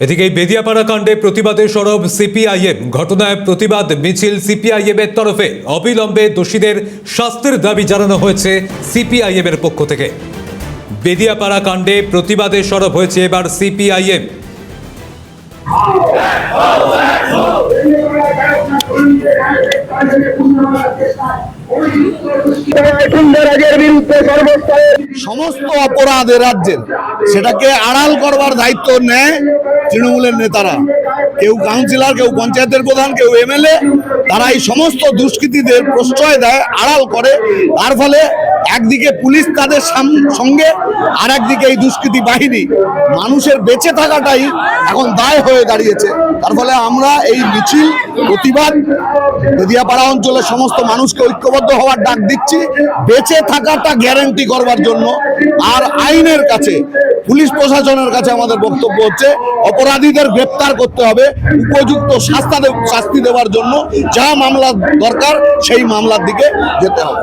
এদিকে এই বেদিয়াপাড়া কাণ্ডে প্রতিবাদে সরব সিপিআইএম। ঘটনায় প্রতিবাদ, মিছিল সিপিআইএম এর তরফে অবিলম্বে দোষীদের শাস্তির দাবি জানানো হয়েছে সিপিআইএম এর পক্ষ থেকে। বেদিয়াপাড়া কাণ্ডে প্রতিবাদে সরব হয়েছে এবার সিপিআইএম। সমস্ত অপরাধ রাজ্যের সেটাকে আড়াল করবার দায়িত্ব নেয় তৃণমূলের নেতারা। কেউ কাউন্সিলর, কেউ পঞ্চায়েতের প্রধান, কেউ এমএলএ, তারা এই সমস্ত দুষ্কৃতীদের প্রশ্রয় দেয়, আড়াল করে। তার ফলে একদিকে পুলিশ তাদের সঙ্গে আর একদিকে এই দুষ্কৃতী বাহিনী। মানুষের বেঁচে থাকাটাই এখন দায় হয়ে দাঁড়িয়েছে। তার ফলে আমরা এই মিছিল, প্রতিবাদ নদিয়াপাড়া অঞ্চলের সমস্ত মানুষকে ঐক্যবদ্ধ হওয়ার ডাক দিচ্ছি। বেঁচে থাকাটা গ্যারান্টি করবার জন্য। আর আইনের কাছে, পুলিশ প্রশাসনের কাছে আমাদের বক্তব্য হচ্ছে, অপরাধীদের গ্রেপ্তার করতে হবে। উপযুক্ত শাস্তি দেওয়ার জন্য যা মামলা দরকার, সেই মামলার দিকে যেতে হবে।